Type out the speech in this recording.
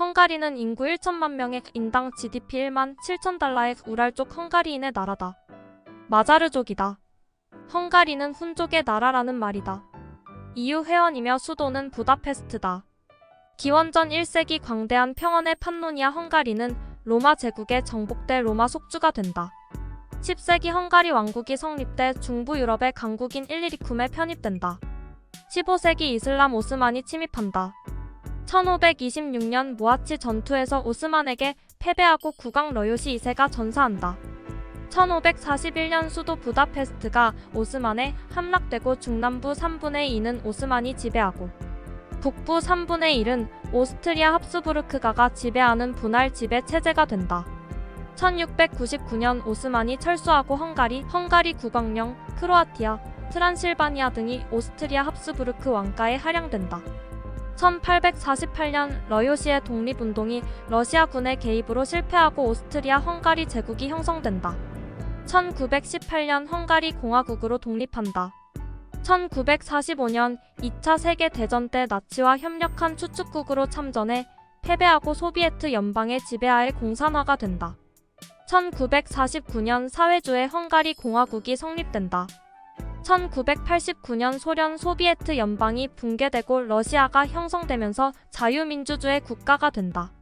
헝가리는 인구 1천만 명의 인당 GDP 1만 7천 달러의 우랄족 헝가리인의 나라다. 마자르족이다. 헝가리는 훈족의 나라라는 말이다. EU 회원이며 수도는 부다페스트다. 기원전 1세기 광대한 평원의 판노니아 헝가리는 로마 제국의 정복대 로마 속주가 된다. 10세기 헝가리 왕국이 성립돼 중부 유럽의 강국인 일리리쿰에 편입된다. 15세기 이슬람 오스만이 침입한다. 1526년 모아치 전투에서 오스만에게 패배하고 국왕 러요시 2세가 전사한다. 1541년 수도 부다페스트가 오스만에 함락되고 중남부 3분의 2는 오스만이 지배하고 북부 3분의 1은 오스트리아 합스부르크가가 지배하는 분할 지배 체제가 된다. 1699년 오스만이 철수하고 헝가리, 헝가리 국왕령, 크로아티아, 트란실바니아 등이 오스트리아 합스부르크 왕가에 할양된다. 1848년 러요시의 독립운동이 러시아군의 개입으로 실패하고 오스트리아 헝가리 제국이 형성된다. 1918년 헝가리 공화국으로 독립한다. 1945년 2차 세계대전 때 나치와 협력한 추축국으로 참전해 패배하고 소비에트 연방의 지배하에 공산화가 된다. 1949년 사회주의 헝가리 공화국이 성립된다. 1989년 소련 소비에트 연방이 붕괴되고 러시아가 형성되면서 자유민주주의 국가가 된다.